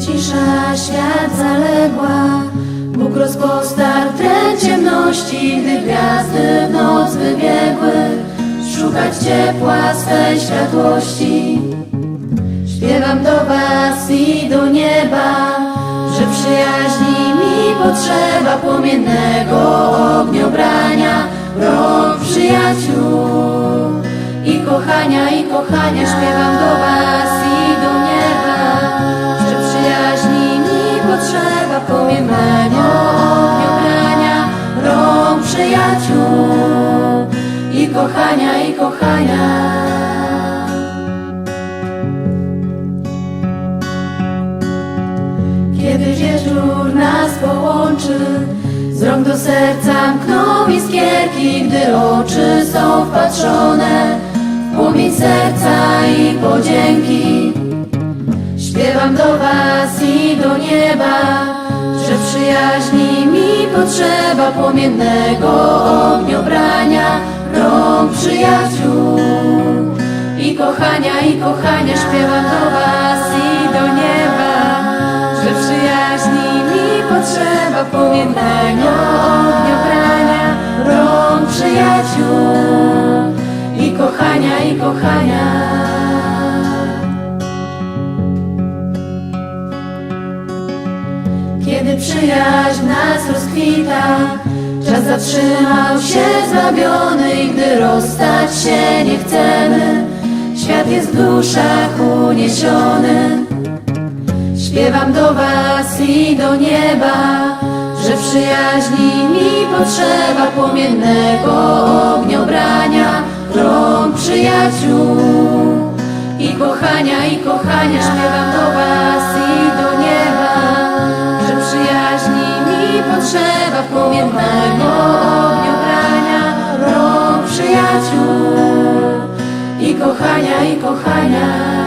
cisza świat zaległa. Bóg rozpostarł tren ciemności Gdy gwiazdy w noc wybiegły. Szukać ciepła swej światłości. Śpiewam do was i do nieba Że przyjaźni mi potrzeba Płomiennego ogniobrania. Rok przyjaciół i kochania, i kochania Śpiewam do was kochania, i kochania. Kiedy wieczór nas połączy Z rąk do serca mkną iskierki Gdy oczy są wpatrzone W płomień serca i podzięki. Śpiewam do was i do nieba Że przyjaźni mi potrzeba Płomiennego ogniobrania i kochania, i kochania Śpiewam do was i do nieba Że przyjaźni mi potrzeba Płomiennego ogniobrania Rąk przyjaciół i kochania, i kochania. Kiedy przyjaźń nas rozkwita Czas zatrzymał się zwabiony I gdy rozstać się nie chcemy Świat jest w duszach uniesiony. Śpiewam do was i do nieba Że przyjaźni mi potrzeba Płomiennego ogniobrania Rąk przyjaciół i kochania, i kochania. Śpiewam do was i do nieba Że przyjaźni mi potrzeba Płomiennego ogniobrania Rąk przyjaciół